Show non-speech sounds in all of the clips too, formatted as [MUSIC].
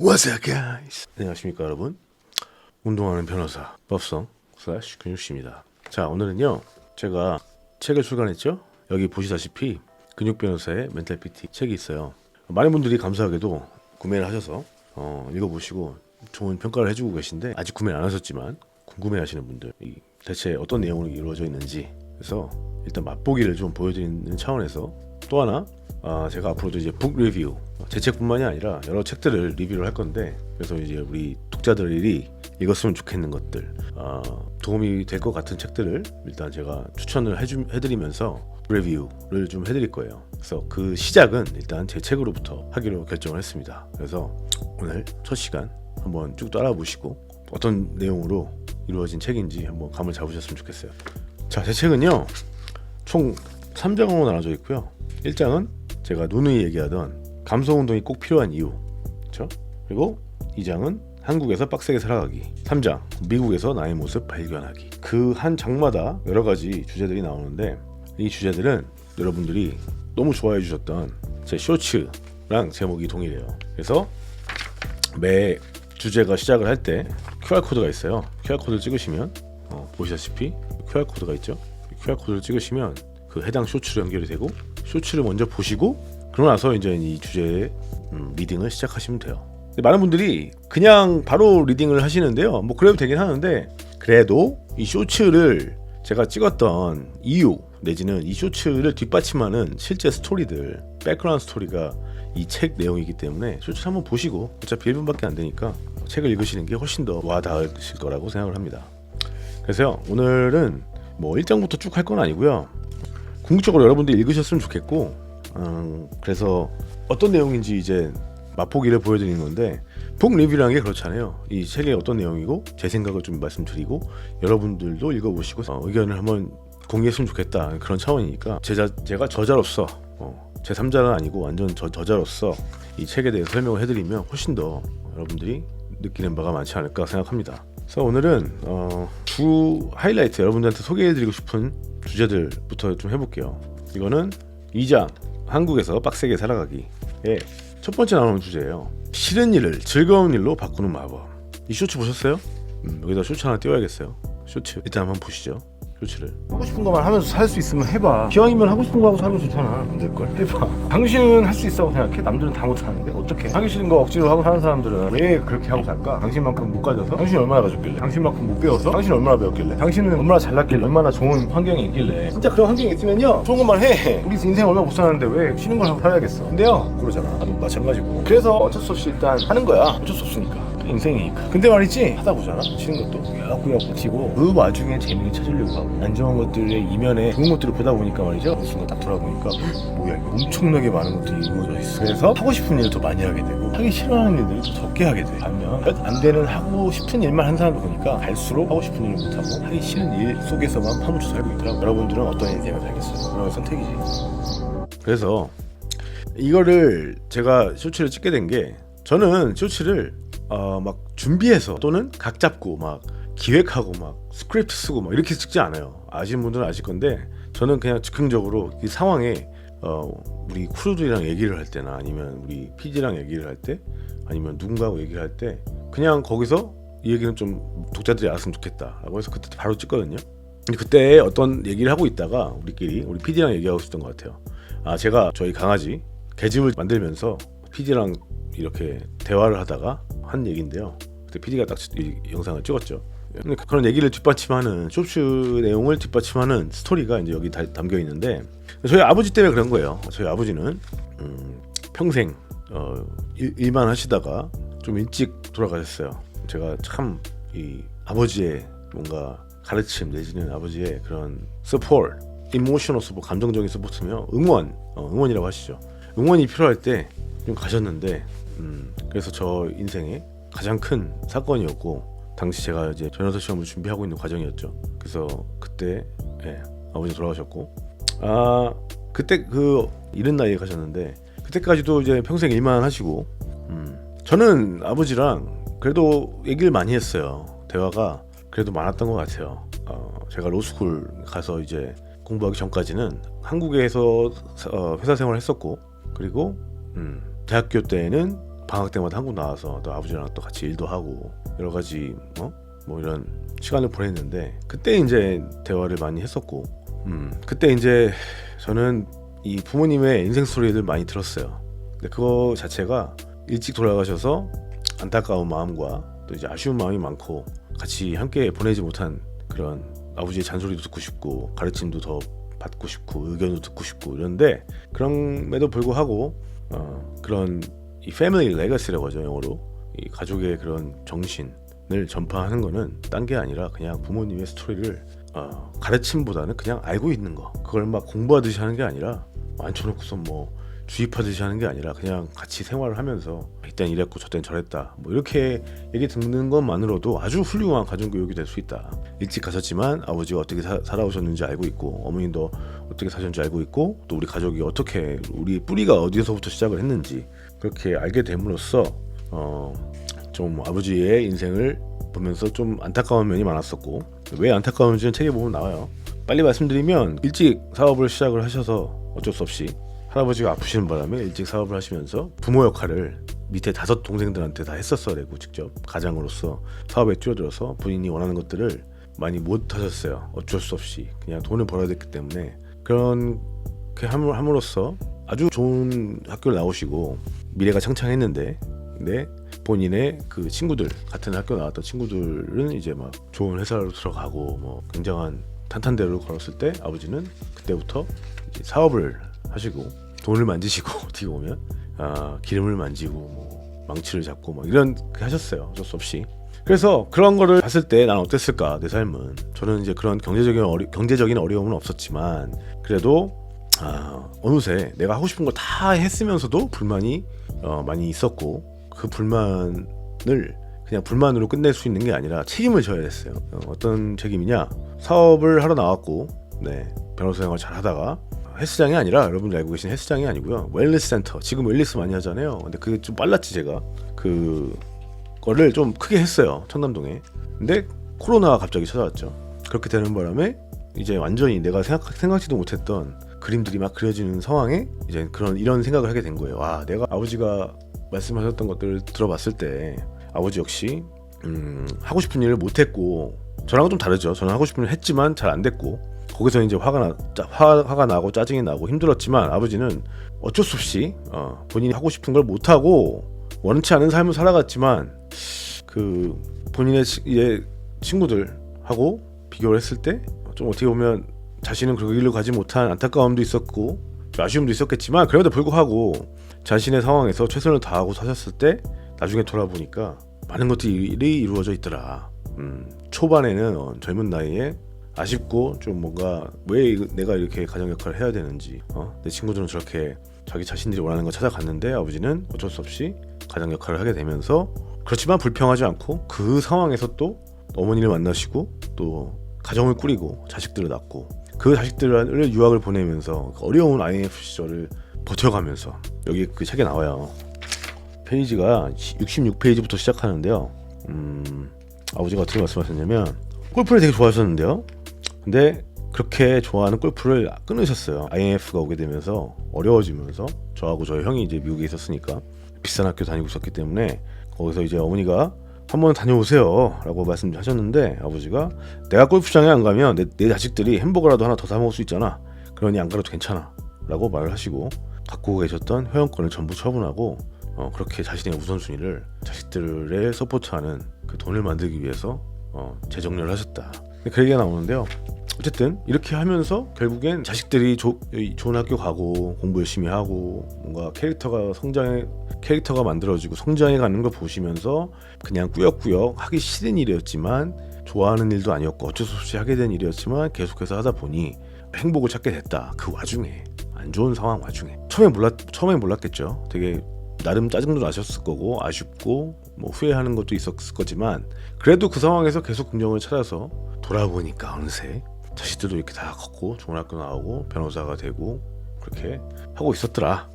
What's up, guys? 안녕하십니까, 여러분? 운동하는 변호사 법성 슬래시 근육씨입니다. 자, 오늘은요, 제가 책을 출간했죠. 여기 보시다시피 근육 변호사의 멘탈 PT 책이 있어요. 많은 분들이 감사하게도 구매를 하셔서 어, 읽어보시고 좋은 평가를 해주고 계신데 아직 구매를 안 하셨지만 궁금해하시는 분들 이 대체 어떤 내용으로 이루어져 있는지 그래서 일단 맛보기를 좀 보여드리는 차원에서 또 하나 아, 제가 앞으로도 이제 북 리뷰 제 책뿐만이 아니라 여러 책들을 리뷰를 할 건데 그래서 이제 우리 독자들이 읽었으면 좋겠는 것들 아, 도움이 될 것 같은 책들을 일단 제가 추천을 해주, 해드리면서 리뷰를 좀 해드릴 거예요. 그래서 그 시작은 일단 제 책으로부터 하기로 결정을 했습니다. 그래서 오늘 첫 시간 한번 쭉 따라보시고 어떤 내용으로 이루어진 책인지 한번 감을 잡으셨으면 좋겠어요. 자, 제 책은요. 총 3장으로 나눠져 있고요. 1장은 제가 누누이 얘기하던 감성 운동이 꼭 필요한 이유. 그렇죠? 그리고 2장은 한국에서 빡세게 살아가기. 3장 미국에서 나의 모습 발견하기. 그 한 장마다 여러 가지 주제들이 나오는데 이 주제들은 여러분들이 너무 좋아해 주셨던 제 쇼츠랑 제목이 동일해요. 그래서 매 주제가 시작을 할 때 QR 코드가 있어요. QR 코드를 찍으시면 어, 보시다시피 QR 코드가 있죠. QR 코드를 찍으시면 그 해당 쇼츠로 연결이 되고 쇼츠를 먼저 보시고 그러고 나서 이제 이 주제의 음, 리딩을 시작하시면 돼요. 많은 분들이 그냥 바로 리딩을 하시는데요. 뭐 그래도 되긴 하는데 그래도 이 쇼츠를 제가 찍었던 이유 내지는 이 쇼츠를 뒷받침하는 실제 스토리들 백그라운드 스토리가 이 책 내용이기 때문에 쇼츠 한번 보시고 어차피 1분밖에 안 되니까 책을 읽으시는 게 훨씬 더 와닿으실 거라고 생각을 합니다. 그래서 오늘은 뭐 1장부터 쭉 할 건 아니고요. 궁극적으로 여러분들이 읽으셨으면 좋겠고 음, 그래서 어떤 내용인지 이제 맛보기를 보여드리는 건데 북 리뷰라는 게 그렇잖아요. 이 책의 어떤 내용이고 제 생각을 좀 말씀드리고 여러분들도 읽어보시고 어, 의견을 한번 공유했으면 좋겠다 그런 차원이니까 제자, 제가 저자로서 어, 제 3자는 아니고 완전 저, 저자로서 이 책에 대해서 설명을 해드리면 훨씬 더 여러분들이 느끼는 바가 많지 않을까 생각합니다. 그래서 오늘은 어, 주 하이라이트 여러분들한테 소개해드리고 싶은 주제들부터 좀 해볼게요. 이거는 2장 한국에서 빡세게 살아가기의 첫 번째 나오는 주제예요. 싫은 일을 즐거운 일로 바꾸는 마법. 이 쇼츠 보셨어요? 음, 여기다 쇼츠 하나 띄워야겠어요. 쇼츠 일단 한번 보시죠. 쇼츠를. 하고 싶은 것만 하면서 살 수 있으면 해봐. 기왕이면 하고 싶은 거 하고 거 좋잖아. 안 될걸? 해봐. 당신은 할 수 있다고 생각해? 남들은 다 못하는데 어떻게? 하기 싫은 거 억지로 하고 사는 사람들은 왜 그렇게 하고 살까? 당신만큼 못 가져서? 당신이 얼마나 가졌길래? 당신만큼 못 배워서? 당신이 얼마나 배웠길래? 당신은 얼마나 잘났길래? 얼마나 좋은 환경에 있길래? 진짜 그런 환경에 있으면요 좋은 것만 해. 우리 인생 얼마 못 사는데 왜 싫은 걸 하고 살아야겠어? 근데요 그러잖아. 나도 마찬가지고. 그래서 어쩔 수 없이 일단 하는 거야. 어쩔 수 없으니까. 인생이니까. 근데 말이지 하다 보잖아. 싫은 것도 꾸역꾸역 버티고 그 와중에 재미를 찾으려고 하고 안 좋은 것들의 이면에 좋은 것들을 보다 보니까 말이죠. 어느 순간 딱 돌아보니까 뭐야 엄청나게 많은 것들이 이루어져 있어. 그래서 하고 싶은 일을 더 많이 하게 되고 하기 싫어하는 일들을 더 적게 하게 돼. 반면 몇안 되는 하고 싶은 일만 한 사람도 보니까 갈수록 하고 싶은 일을 못하고 하기 싫은 일 속에서만 파묻혀 살고 있더라고. 여러분들은 어떤 인생을 살겠어요? 그런 선택이지. 그래서 이거를 제가 쇼츠를 찍게 된 게 저는 쇼츠를 어, 막 준비해서 또는 각 잡고 막 기획하고 막 스크립트 쓰고 막 이렇게 찍지 않아요. 아시는 분들은 아실 건데 저는 그냥 즉흥적으로 이 상황에 어, 우리 크루들이랑 얘기를 할 때나 아니면 우리 PD랑 얘기를 할 때 아니면 누군가하고 얘기를 할 때 그냥 거기서 이 얘기는 좀 독자들이 알았으면 좋겠다라고 해서 그때 바로 찍거든요. 그때 어떤 얘기를 하고 있다가 우리끼리 우리 PD랑 얘기하고 있었던 것 같아요. 아 제가 저희 강아지 개집을 만들면서 PD랑 이렇게 대화를 하다가 한 얘기인데요. 그때 PD가 딱이 영상을 찍었죠. 그런 얘기를 뒷받침하는 쇼츠 내용을 뒷받침하는 스토리가 이제 여기 다 담겨 있는데 저희 아버지 때문에 그런 거예요. 저희 아버지는 음, 평생 어, 일, 일만 하시다가 좀 일찍 돌아가셨어요. 제가 참 이 아버지의 뭔가 가르침 내지는 아버지의 그런 서포트, 이모셔널 서포트, 감정적인 서포트며 응원, 어, 응원이라고 하시죠. 응원이 필요할 때 좀 가셨는데 음, 그래서 저 인생에 가장 큰 사건이었고 당시 제가 이제 전여사 시험을 준비하고 있는 과정이었죠. 그래서 그때 예, 아버지 돌아가셨고 아 그때 그 이른 나이에 가셨는데 그때까지도 이제 평생 일만 하시고 음, 저는 아버지랑 그래도 얘기를 많이 했어요. 대화가 그래도 많았던 것 같아요. 어, 제가 로스쿨 가서 이제 공부하기 전까지는 한국에서 어, 회사 생활을 했었고 그리고 음, 대학교 때는 방학 때마다 한국 나와서 또 아버지랑 또 같이 일도 하고 여러 가지 어? 뭐 이런 시간을 보냈는데 그때 이제 대화를 많이 했었고 음 그때 이제 저는 이 부모님의 인생 스토리를 많이 들었어요. 근데 그거 자체가 일찍 돌아가셔서 안타까운 마음과 또 이제 아쉬운 마음이 많고 같이 함께 보내지 못한 그런 아버지의 잔소리도 듣고 싶고 가르침도 더 받고 싶고 의견도 듣고 싶고 이런데 그럼에도 불구하고 어, 그런 이 패밀리 레거시라고 하죠 영어로. 이 가족의 그런 정신을 전파하는 거는 딴 게 아니라 그냥 부모님의 스토리를 어, 가르침보다는 그냥 알고 있는 거. 그걸 막 공부하듯이 하는 게 아니라 앉혀놓고서 뭐 주입하듯이 하는 게 아니라 그냥 같이 생활을 하면서 이땐 이랬고 저땐 저랬다. 뭐 이렇게 얘기 듣는 것만으로도 아주 훌륭한 가정교육이 될 수 있다. 일찍 가셨지만 아버지가 어떻게 사, 살아오셨는지 알고 있고 어머님도 어떻게 사셨는지 알고 있고 또 우리 가족이 어떻게 우리 뿌리가 어디서부터 시작을 했는지 그렇게 알게 됨으로써 어, 좀 아버지의 인생을 보면서 좀 안타까운 면이 많았었고 왜 안타까운지는 책에 보면 나와요. 빨리 말씀드리면 일찍 사업을 시작을 하셔서 어쩔 수 없이 할아버지가 아프시는 바람에 일찍 사업을 하시면서 부모 역할을 밑에 다섯 동생들한테 다 했었어야 되고 직접 가장으로서 사업에 뛰어들어서 본인이 원하는 것들을 많이 못 하셨어요. 어쩔 수 없이 그냥 돈을 벌어야 됐기 때문에 그 함으- 함으로써 아주 좋은 학교를 나오시고 미래가 창창했는데 근데 본인의 그 친구들 같은 학교 나왔던 친구들은 이제 막 좋은 회사로 들어가고 뭐 굉장한 탄탄대로를 걸었을 때 아버지는 그때부터 이제 사업을 하시고 돈을 만지시고 [LAUGHS] 어떻게 보면 아, 기름을 만지고 뭐 망치를 잡고 뭐 이런 그 하셨어요 어쩔 수 없이 그래서 그런 거를 봤을 때 난 어땠을까 내 삶은 저는 이제 그런 경제적인 어려, 경제적인 어려움은 없었지만 그래도 아, 어느새 내가 하고 싶은 거다 했으면서도 불만이 어, 많이 있었고 그 불만을 그냥 불만으로 끝낼 수 있는 게 아니라 책임을 져야 됐어요. 어, 어떤 책임이냐? 사업을 하러 나왔고, 네 변호사 생활 잘 하다가 헬스장이 아니라 여러분들 알고 계신 헬스장이 아니고요. 웰리스 센터. 지금 웰리스 많이 하잖아요. 근데 그게 좀 빨랐지 제가. 그 거를 좀 크게 했어요 청담동에. 근데 코로나가 갑자기 찾아왔죠. 그렇게 되는 바람에 이제 완전히 내가 생각, 생각지도 못했던 그림들이 막 그려지는 상황에 이제 그런 이런 생각을 하게 된 거예요. 와 내가 아버지가 말씀하셨던 것들을 들어봤을 때 아버지 역시 음, 하고 싶은 일을 못했고 저랑은 좀 다르죠. 저는 하고 싶은 일을 했지만 잘 안 됐고 거기서 이제 화가 나 짜, 화, 화가 나고 짜증이 나고 힘들었지만 아버지는 어쩔 수 없이 어, 본인이 하고 싶은 걸 못 하고 원치 않은 삶을 살아갔지만 그 본인의 치, 예, 친구들하고 비교를 했을 때 좀 어떻게 보면 자신은 그 길로 가지 못한 안타까움도 있었고 좀 아쉬움도 있었겠지만 그래도 불구하고 자신의 상황에서 최선을 다하고 사셨을 때 나중에 돌아보니까 많은 것들이 이루어져 있더라. 음, 초반에는 어, 젊은 나이에 아쉽고 좀 뭔가 왜 내가 이렇게 가정 역할을 해야 되는지 어? 내 친구들은 저렇게 자기 자신들이 원하는 걸 찾아갔는데 아버지는 어쩔 수 없이 가정 역할을 하게 되면서 그렇지만 불평하지 않고 그 상황에서 또 어머니를 만나시고 또 가정을 꾸리고 자식들을 낳고 그 자식들을 유학을 보내면서 그 어려운 IMF 시절을 버텨가면서 여기 그 책에 나와요. 페이지가 66페이지부터 시작하는데요. 음, 아버지가 어떻게 말씀하셨냐면 골프를 되게 좋아하셨는데요 근데 그렇게 좋아하는 골프를 끊으셨어요. IMF가 오게 되면서 어려워지면서 저하고 저희 형이 이제 미국에 있었으니까 비싼 학교 다니고 있었기 때문에 거기서 이제 어머니가 한번 다녀오세요 라고 말씀하셨는데 아버지가 내가 골프장에 안 가면 내, 내 자식들이 햄버거라도 하나 더 사 먹을 수 있잖아. 그러니 안 가도 괜찮아 라고 말을 하시고 갖고 계셨던 회원권을 전부 처분하고 어, 그렇게 자신의 우선순위를 자식들을 서포트하는 그 돈을 만들기 위해서 어, 재정렬을 하셨다. 그 얘기가 나오는데요. 어쨌든 이렇게 하면서 결국엔 자식들이 조, 이 좋은 학교 가고 공부 열심히 하고 뭔가 캐릭터가 성장해 캐릭터가 만들어지고 성장해 가는 걸 보시면서 그냥 꾸역꾸역 하기 싫은 일이었지만 좋아하는 일도 아니었고 어쩔 수 없이 하게 된 일이었지만 계속해서 하다 보니 행복을 찾게 됐다. 그 와중에 안 좋은 상황 와중에 처음에 몰랐 처음에 몰랐겠죠. 되게 나름 짜증도 나셨을 거고 아쉽고 뭐 후회하는 것도 있었을 거지만 그래도 그 상황에서 계속 긍정을 찾아서 돌아보니까 어느새 자식들도 이렇게 다 컸고 좋은 학교 나오고 변호사가 되고 그렇게 하고 있었더라.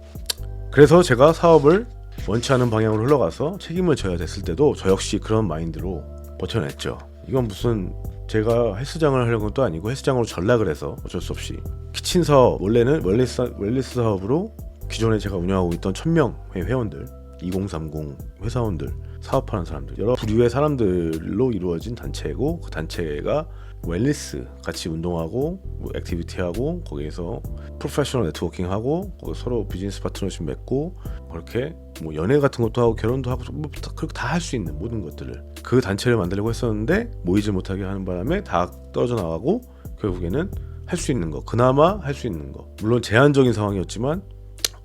그래서 제가 사업을 원치 않은 방향으로 흘러가서 책임을 져야 됐을 때도 저 역시 그런 마인드로 버텨냈죠. 이건 무슨 제가 헬스장을 하려는 것도 아니고 헬스장으로 전락을 해서 어쩔 수 없이 키친 사업 원래는 웰리스, 웰리스 사업으로 기존에 제가 운영하고 있던 1000명의 회원들 2030 회사원들, 사업하는 사람들, 여러 부류의 사람들로 이루어진 단체고 그 단체가 웰리스 같이 운동하고 뭐 액티비티하고 거기에서 프로페셔널 네트워킹하고 서로 비즈니스 파트너십 맺고 그렇게 뭐 연애 같은 것도 하고 결혼도 하고 뭐 그렇게 다 할 수 있는 모든 것들을 그 단체를 만들려고 했었는데 모이지 못하게 하는 바람에 다 떨어져 나가고 결국에는 할 수 있는 거 그나마 할 수 있는 거. 물론 제한적인 상황이었지만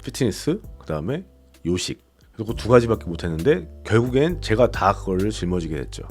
피트니스 그 다음에 요식. 그리고 두 가지밖에 못했는데 결국엔 제가 다 그거를 짊어지게 됐죠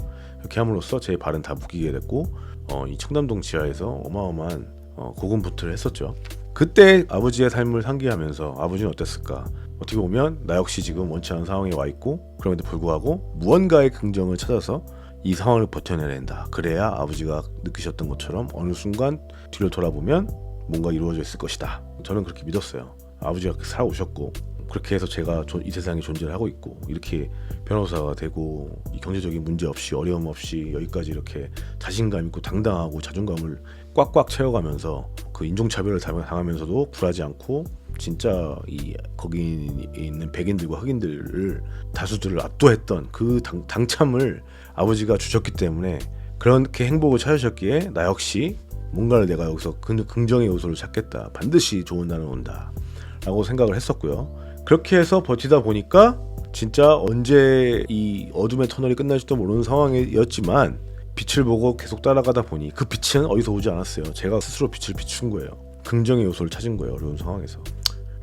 이렇게 함으로써 제 발은 다 묶이게 됐고 어, 이 청담동 지하에서 어마어마한 어, 고군분투를 했었죠 그때 아버지의 삶을 상기하면서 아버지는 어땠을까 어떻게 보면 나 역시 지금 원치 않은 상황에 와 있고 그럼에도 불구하고 무언가의 긍정을 찾아서 이 상황을 버텨내야 된다. 그래야 아버지가 느끼셨던 것처럼 어느 순간 뒤를 돌아보면 뭔가 이루어져 있을 것이다. 저는 그렇게 믿었어요. 아버지가 살아오셨고 그렇게 해서 제가 조- 이 세상에 존재를 하고 있고 이렇게 변호사가 되고 이 경제적인 문제 없이 어려움 없이 여기까지 이렇게 자신감 있고 당당하고 자존감을 꽉꽉 채워가면서 그 인종차별을 당- 당하면서도 굴하지 않고 진짜 이 거기 있는 백인들과 흑인들을 다수들을 압도했던 그 당, 당참을 아버지가 주셨기 때문에 그렇게 행복을 찾으셨기에 나 역시 뭔가를 내가 여기서 그 긍정의 요소를 찾겠다. 반드시 좋은 날은 온다. 라고 생각을 했었고요 그렇게 해서 버티다 보니까 진짜 언제 이 어둠의 터널이 끝날지도 모르는 상황이었지만 빛을 보고 계속 따라가다 보니 그 빛은 어디서 오지 않았어요 제가 스스로 빛을 비춘 거예요 긍정의 요소를 찾은 거예요 어려운 상황에서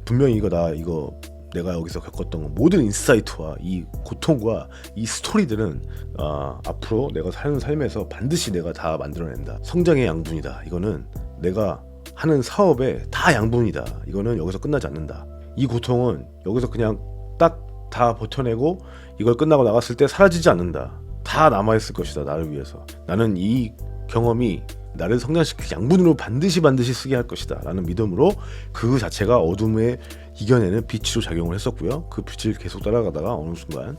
분명히 이거 나 이거 내가 여기서 겪었던 모든 인사이트와 이 고통과 이 스토리들은 아, 앞으로 내가 사는 삶에서 반드시 내가 다 만들어낸다. 성장의 양분이다. 이거는 내가 하는 사업의 다 양분이다. 이거는 여기서 끝나지 않는다. 이 고통은 여기서 그냥 딱 다 버텨내고 이걸 끝나고 나갔을 때 사라지지 않는다. 다 남아있을 것이다. 나를 위해서. 나는 이 경험이 나를 성장시킬 양분으로 반드시 반드시 쓰게 할 것이다. 라는 믿음으로 그 자체가 어둠에 이겨내는 빛으로 작용을 했었고요. 그 빛을 계속 따라가다가 어느 순간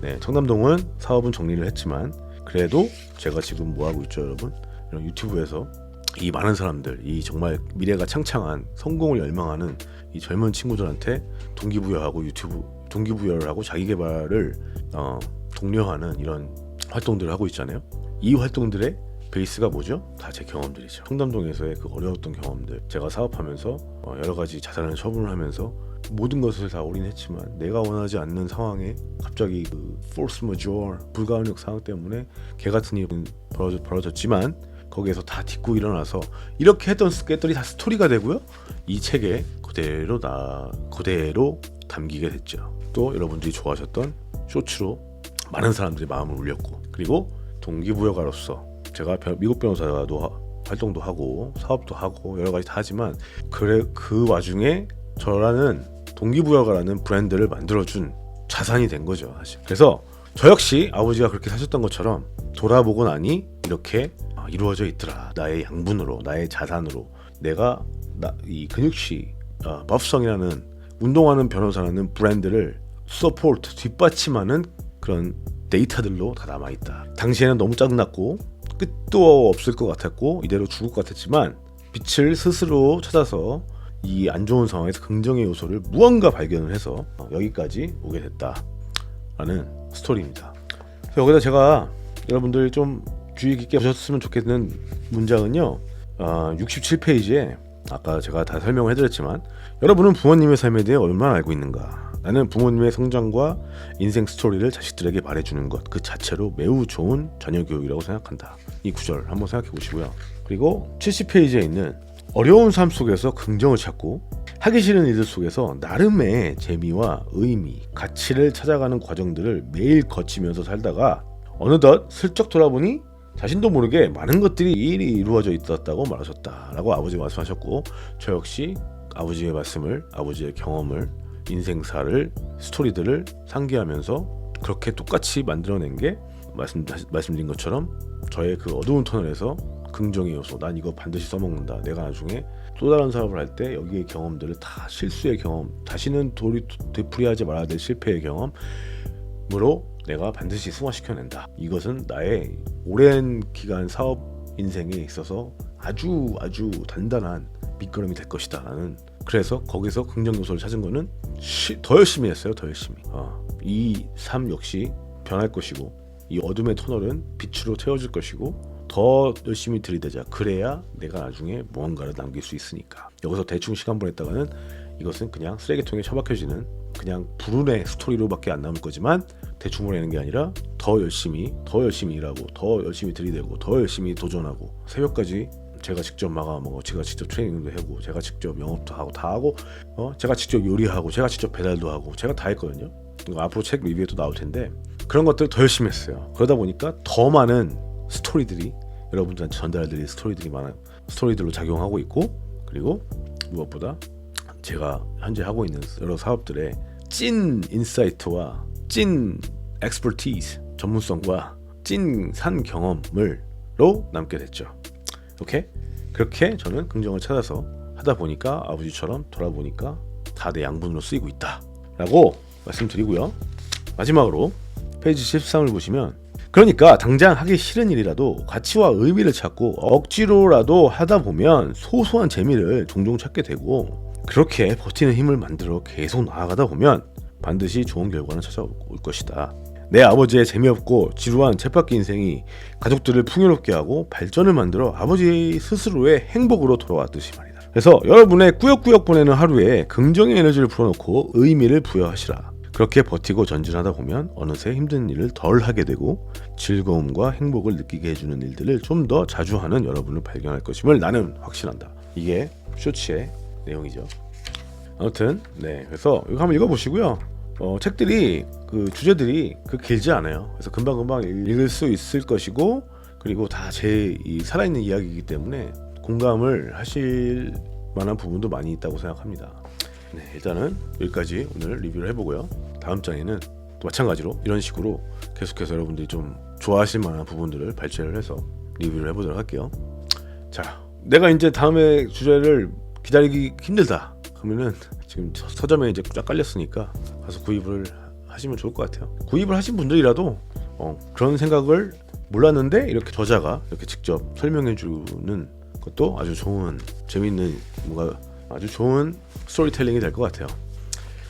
네, 청담동은 사업은 정리를 했지만 그래도 제가 지금 뭐 하고 있죠, 여러분? 이런 유튜브에서 이 많은 사람들, 이 정말 미래가 창창한 성공을 열망하는 이 젊은 친구들한테 동기부여하고 유튜브 동기부여를 하고 자기 개발을 어, 독려하는 이런 활동들을 하고 있잖아요. 이 활동들의 베이스가 뭐죠? 다 제 경험들이죠. 청담동에서의 그 어려웠던 경험들, 제가 사업하면서 어, 여러 가지 자산을 처분을 하면서 모든 것을 다 올인했지만 내가 원하지 않는 상황에 갑자기 그 force majeure 불가항력 상황 때문에 개 같은 일이 벌어졌, 벌어졌지만 거기에서 다 딛고 일어나서 이렇게 했던 것들이 다 스토리가 되고요. 이 책에 그대로 나 그대로 담기게 됐죠. 또 여러분들이 좋아하셨던 쇼츠로 많은 사람들의 마음을 울렸고 그리고 동기부여가로서 제가 변- 미국 변호사도 하- 활동도 하고 사업도 하고 여러 가지 다 하지만 그래 그 와중에 저라는 동기부여가라는 브랜드를 만들어준 자산이 된 거죠 사실. 그래서 저 역시 아버지가 그렇게 사셨던 것처럼 돌아보고 나니 이렇게 아, 이루어져 있더라 나의 양분으로 나의 자산으로 내가 나, 이 근육시 어, 법성이라는 운동하는 변호사라는 브랜드를 서포트 뒷받침하는 그런 데이터들로 다 남아있다. 당시에는 너무 짜증났고 끝도 없을 것 같았고 이대로 죽을 것 같았지만 빛을 스스로 찾아서 이 안 좋은 상황에서 긍정의 요소를 무언가 발견을 해서 어, 여기까지 오게 됐다라는 스토리입니다. 여기다 제가 여러분들 좀 주의 깊게 보셨으면 좋겠는 문장은요. 어, 67페이지에 아까 제가 다 설명을 해드렸지만 여러분은 부모님의 삶에 대해 얼마나 알고 있는가? 나는 부모님의 성장과 인생 스토리를 자식들에게 말해주는 것 그 자체로 매우 좋은 자녀 교육이라고 생각한다. 이 구절 한번 생각해 보시고요. 그리고 70페이지에 있는 어려운 삶 속에서 긍정을 찾고 하기 싫은 일들 속에서 나름의 재미와 의미, 가치를 찾아가는 과정들을 매일 거치면서 살다가 어느덧 슬쩍 돌아보니 자신도 모르게 많은 것들이 일이 이루어져 있었다고 말하셨다라고 아버지가 말씀하셨고 저 역시 아버지의 말씀을 아버지의 경험을 인생사를 스토리들을 상기하면서 그렇게 똑같이 만들어낸 게 말씀 말씀드린 것처럼 저의 그 어두운 터널에서 긍정의 요소 난 이거 반드시 써먹는다. 내가 나중에 또 다른 사업을 할 때 여기의 경험들을 다 실수의 경험 다시는 돌이 되풀이하지 말아야 될 실패의 경험으로 내가 반드시 승화시켜낸다 이것은 나의 오랜 기간 사업 인생에 있어서 아주 아주 단단한 밑거름이 될 것이다 라는 그래서 거기서 긍정 요소를 찾은 거는 시- 더 열심히 했어요. 더 열심히. 어, 이삶 역시 변할 것이고 이 어둠의 터널은 빛으로 채워질 것이고 더 열심히 들이대자. 그래야 내가 나중에 무언가를 남길 수 있으니까. 여기서 대충 시간 보냈다가는 이것은 그냥 쓰레기통에 처박혀지는 그냥 불운의 스토리로밖에 안 남을 거지만 대충 보내는 게 아니라 더 열심히 더 열심히 일하고 더 열심히 들이대고 더 열심히 도전하고 새벽까지 제가 직접 마감하고 제가 직접 트레이닝도 하고 제가 직접 영업도 하고 다 하고 어 제가 직접 요리하고 제가 직접 배달도 하고 제가 다 했거든요. 앞으로 책 리뷰에 도 나올 텐데 그런 것들 더 열심히 했어요. 그러다 보니까 더 많은 스토리들이 여러분들한테 전달드릴 스토리들이 많은 스토리들로 작용하고 있고 그리고 무엇보다 제가 현재 하고 있는 여러 사업들의 찐 인사이트와 찐 엑스퍼티즈 전문성과 찐 산 경험을로 남게 됐죠. 오케이 그렇게 저는 긍정을 찾아서 하다 보니까 아버지처럼 돌아보니까 다 내 양분으로 쓰이고 있다라고 말씀드리고요. 마지막으로 페이지 13을 보시면 그러니까 당장 하기 싫은 일이라도 가치와 의미를 찾고 억지로라도 하다 보면 소소한 재미를 종종 찾게 되고 그렇게 버티는 힘을 만들어 계속 나아가다 보면 반드시 좋은 결과는 찾아올 것이다. 내 아버지의 재미없고 지루한 쳇바퀴 인생이 가족들을 풍요롭게 하고 발전을 만들어 아버지 스스로의 행복으로 돌아왔듯이 말이다. 그래서 여러분의 꾸역꾸역 보내는 하루에 긍정의 에너지를 불어넣고 의미를 부여하시라. 그렇게 버티고 전진하다 보면 어느새 힘든 일을 덜 하게 되고 즐거움과 행복을 느끼게 해주는 일들을 좀 더 자주 하는 여러분을 발견할 것임을 나는 확신한다. 이게 쇼츠의 내용이죠. 아무튼 네 그래서 이거 한번 읽어보시고요. 어, 책들이 그 주제들이 그 길지 않아요. 그래서 금방 금방 읽을 수 있을 것이고 그리고 다 제 살아있는 이야기이기 때문에 공감을 하실 만한 부분도 많이 있다고 생각합니다. 네 일단은 여기까지 오늘 리뷰를 해보고요. 다음 장에는 또 마찬가지로 이런 식으로 계속해서 여러분들이 좀 좋아하실 만한 부분들을 발췌를 해서 리뷰를 해보도록 할게요. 자, 내가 이제 다음에 주제를 기다리기 힘들다. 그러면은 지금 서- 서점에 이제 쫙 깔렸으니까 가서 구입을 하시면 좋을 것 같아요. 구입을 하신 분들이라도 어, 그런 생각을 몰랐는데 이렇게 저자가 이렇게 직접 설명해 주는 것도 아주 좋은 재밌는 뭔가 아주 좋은 스토리텔링이 될 것 같아요.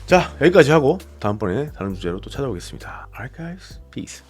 자 여기까지 하고 다음번에 다른 주제로 또 찾아오겠습니다. Alright guys, peace.